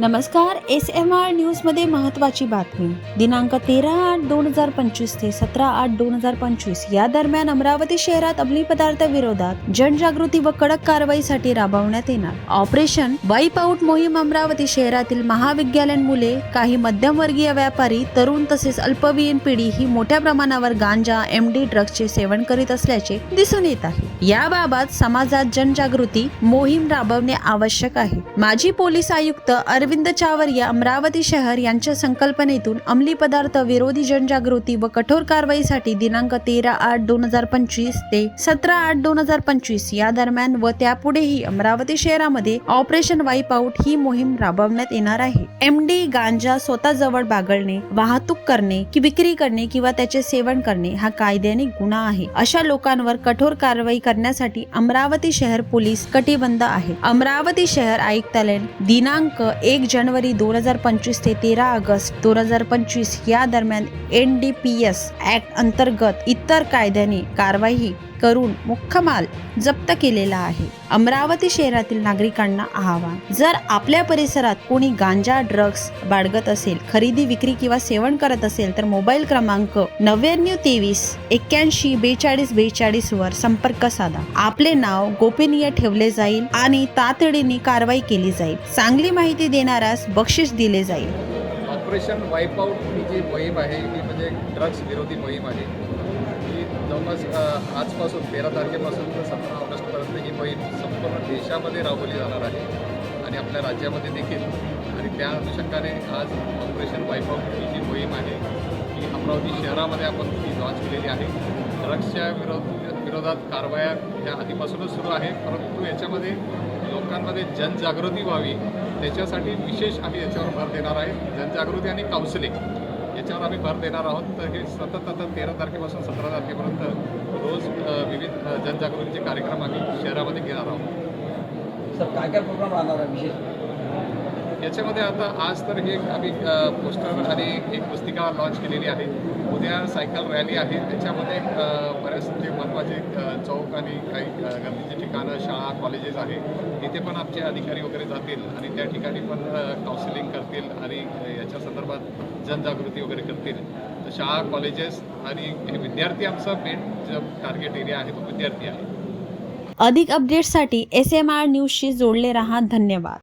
नमस्कार S M R न्यूजमध्ये महत्वाची बातमी. दिनांक तेरा आठ दोन हजार पंचवीस ते सतरा आठ दोन हजार पंचवीस या दरम्यान अमरावती शहरात अंमली पदार्थ विरोधात जनजागृती व कडक कारवाईसाठी राबवण्यात येणार. ऑपरेशन वाईप आउट मोहीम अमरावती शहरातील महाविद्यालयीन मुले काही मध्यमवर्गीय व्यापारी तरुण तसेच अल्पवयीन पिढी ही मोठ्या प्रमाणावर गांजा एम डी ड्रग्सचे सेवन करीत असल्याचे दिसून येत आहे. याबाबत समाजात जनजागृती मोहीम राबवणे आवश्यक आहे. माजी पोलीस आयुक्त अरविंद चावरिया अमरावती शहर यांच्या संकल्पनेतून अंमली पदार्थ विरोधी जनजागृती व कठोर कारवाईसाठी दिनांक तेरा आठ दोन हजार पंचवीस ते सतरा आठ दोन हजार पंचवीस या दरम्यान व त्यापुढेही अमरावती शहरामध्ये ऑपरेशन वाईप आउट ही मोहीम राबवण्यात येणार आहे. एम डी गांजा स्वतःजवळ बागळणे वाहतूक करणे की विक्री करणे किंवा त्याचे सेवन करणे हा कायद्याने गुन्हा आहे. अशा लोकांवर कठोर कारवाई करण्यासाठी अमरावती शहर पोलीस कटिबंध आहे. अमरावती शहर आयुक्तालय दिनांक एक जानेवारी दोन हजार पंचवीस ते तेरा ऑगस्ट दोन हजार पंचवीस या दरम्यान N D P S act अंतर्गत इतर कायद्याने कारवाई करून मुख्यमाल जप्त केलेला आहे. अमरावती शहरातील नागरिकांना आवाहन जर आपल्या परिसरात कोणी गांजा ड्रग्स बाळगत असेल खरेदी विक्री किंवा सेवन करत असेल तर मोबाईल क्रमांक नव्याण्णव तेवीस एक्क्याऐंशी बेचाळीस बेचाळीस वर संपर्क साधा. आपले नाव गोपनीय ठेवले जाईल आणि तातडीने कारवाई केली जाईल. चांगली माहिती करणारास बक्षीस दिले जाईल. ऑपरेशन वाईपआउट ही जी मोहीम आहे ही म्हणजे ड्रग्स विरोधी मोहीम आहे. ही जवळपास आजपासून तेरा तारखेपासून तर सतरा ऑगस्टपर्यंत ही मोहीम संपूर्ण देशामध्ये राबवली जाणार आहे आणि आपल्या राज्यामध्ये देखील. आणि त्या अनुषंगाने आज ऑपरेशन वाईपआउट ही जी मोहीम आहे ही अमरावती शहरामध्ये आपण ती लॉन्च केलेली आहे. ड्रग्सच्या विरोधी विरोधात कारवाया ह्या आधीपासूनच सुरू आहे. परंतु याच्यामध्ये लोकांमध्ये जनजागृती व्हावी त्याच्यासाठी विशेष आम्ही याच्यावर भर देणार आहे. जनजागृती आणि काउन्सिलिंग याच्यावर आम्ही भर देणार आहोत. तर हे सतत आता तेरा तारखेपासून सतरा तारखेपर्यंत रोज विविध जनजागृतीचे कार्यक्रम आम्ही शहरामध्ये घेणार आहोत. सर काय काय प्रोग्राम राहणार आहे विशेष? याच्यामध्ये आता आज तर हे आम्ही पोस्टर आणि एक पुस्तिका लॉन्च केलेली आहे. उद्या सायकल रॅली आहे. त्याच्यामध्ये जे चौक आणि काही अ, गर्दीची ठिकाणं शाळा कॉलेजेस आहे. इथे पण आमचे अधिकारी वगैरे जातील आणि त्या ठिकाणी पण काउन्सिलिंग करतील आणि याच्या संदर्भात जनजागृती वगैरे करतील. तर शाळा कॉलेजेस आणि हे विद्यार्थी आमचा मेन जो टार्गेट एरिया आहे तो विद्यार्थी आहे. अधिक अपडेट्ससाठी एस एम आर न्यूजशी जोडले राहा. धन्यवाद.